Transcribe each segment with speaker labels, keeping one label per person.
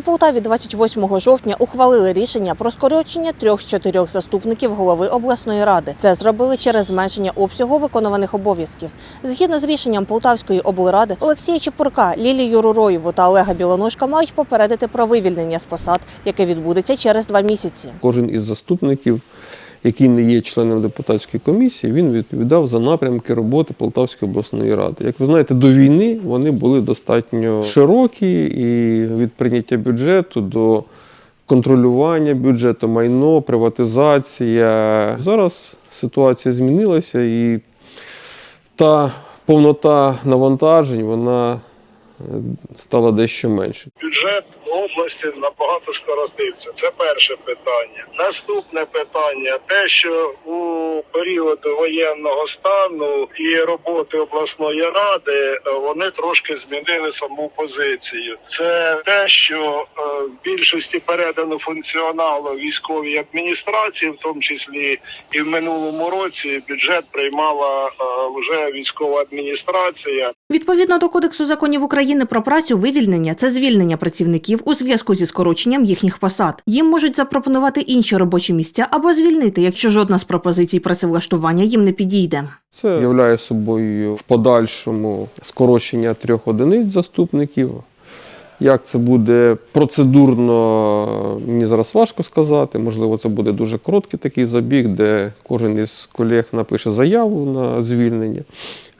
Speaker 1: У Полтаві 28 жовтня ухвалили рішення про скорочення трьох з чотирьох заступників голови обласної ради. Це зробили через зменшення обсягу виконуваних обов'язків. Згідно з рішенням Полтавської облради, Олексія Чепурка, Лілію Руроєву та Олега Білоножка мають попередити про вивільнення з посад, яке відбудеться через два місяці.
Speaker 2: Кожен із заступників, який не є членом депутатської комісії, він відповідав за напрямки роботи Полтавської обласної ради. Як ви знаєте, до війни вони були достатньо широкі і від прийняття бюджету до контролювання бюджету, майно, приватизація. Зараз ситуація змінилася і та повнота навантажень вона стала дещо менше.
Speaker 3: бюджет області набагато скоротився. Це перше питання. Наступне питання: те, що у період воєнного стану і роботи обласної ради е, вони трошки змінили саму позицію. Це те, що е, в більшості передано функціоналу військовій адміністрації, в тому числі і в минулому році бюджет приймала е, вже військова адміністрація.
Speaker 1: Відповідно до Кодексу законів України про працю, вивільнення це звільнення працівників у зв'язку зі скороченням їхніх посад. Їм можуть запропонувати інші робочі місця або звільнити, якщо жодна з пропозицій працевлаштування їм не підійде.
Speaker 2: Це являє собою в подальшому скорочення трьох одиниць заступників. Як це буде процедурно, мені зараз важко сказати. Можливо, це буде дуже короткий такий забіг, де кожен із колег напише заяву на звільнення.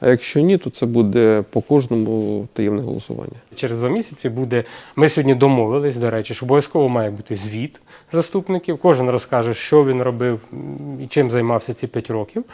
Speaker 2: А якщо ні, то це буде по кожному таємне голосування.
Speaker 4: Через два місяці буде. Ми сьогодні домовились, до речі, що обов'язково має бути звіт заступників. Кожен розкаже, що він робив і чим займався ці п'ять років.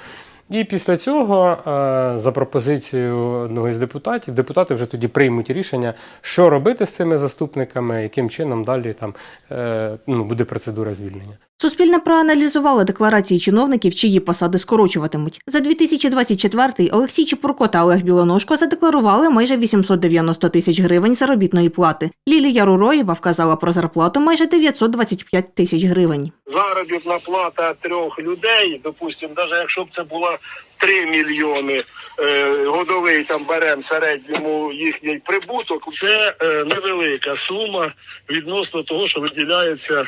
Speaker 4: І після цього, е, за пропозицією одного із депутатів, депутати вже тоді приймуть рішення, що робити з цими заступниками, яким чином далі там е, ну, буде процедура звільнення.
Speaker 1: Суспільне проаналізувало декларації чиновників, чиї посади скорочуватимуть. За 2024 Олексій Чепурко та Олег Білоножко задекларували майже 890 тисяч гривень заробітної плати. Лілія Руроєва вказала про зарплату майже 925 тисяч гривень.
Speaker 3: Заробітна плата трьох людей, допустимо, навіть якщо б це була 3 мільйони е, годовий, там беремо середньому їхній прибуток, це е, невелика сума відносно того, що виділяється е,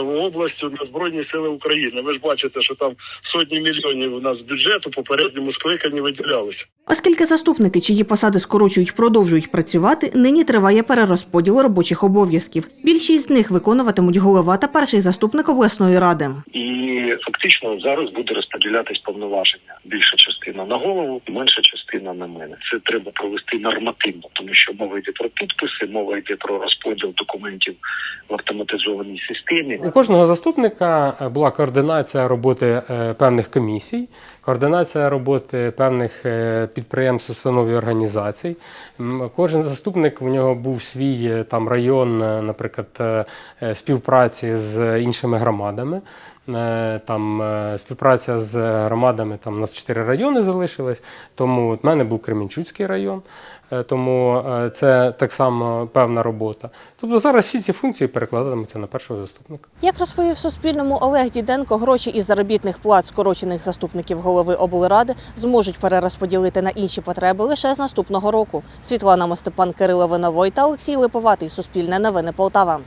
Speaker 3: в областю на Збройні Сили України. Ви ж бачите, що там сотні мільйонів у нас бюджету попередньому скликанні виділялися.
Speaker 1: Оскільки заступники, чиї посади скорочують, продовжують працювати, нині триває перерозподіл робочих обов'язків. Більшість з них виконуватимуть голова та перший заступник обласної ради.
Speaker 5: і фактично зараз буде розподілятись повноваження. Більша частина на голову, менша частина на мене. Це треба провести нормативно, тому що мова йде про підписи, мова йде про розподіл документів в автоматизованій системі.
Speaker 4: У кожного заступника була координація роботи е, певних комісій, координація роботи певних е, підприємств, установ і організацій. Кожен заступник у нього був свій е, там район, наприклад, співпраці з іншими громадами. Е, Там е, співпраця з громадами, там у нас чотири райони залишились. Тому в мене був Кременчуцький район, е, тому це так само певна робота. Тобто зараз всі ці функції перекладатимуться на першого заступника.
Speaker 1: Як розповів Суспільному Олег Діденко, гроші із заробітних плат скорочених заступників голови облради зможуть перерозподілити на інші потреби лише з наступного року. Світлана Мостепан, Кирило Виновой та Олексій Липоватий. Суспільне новини Полтава.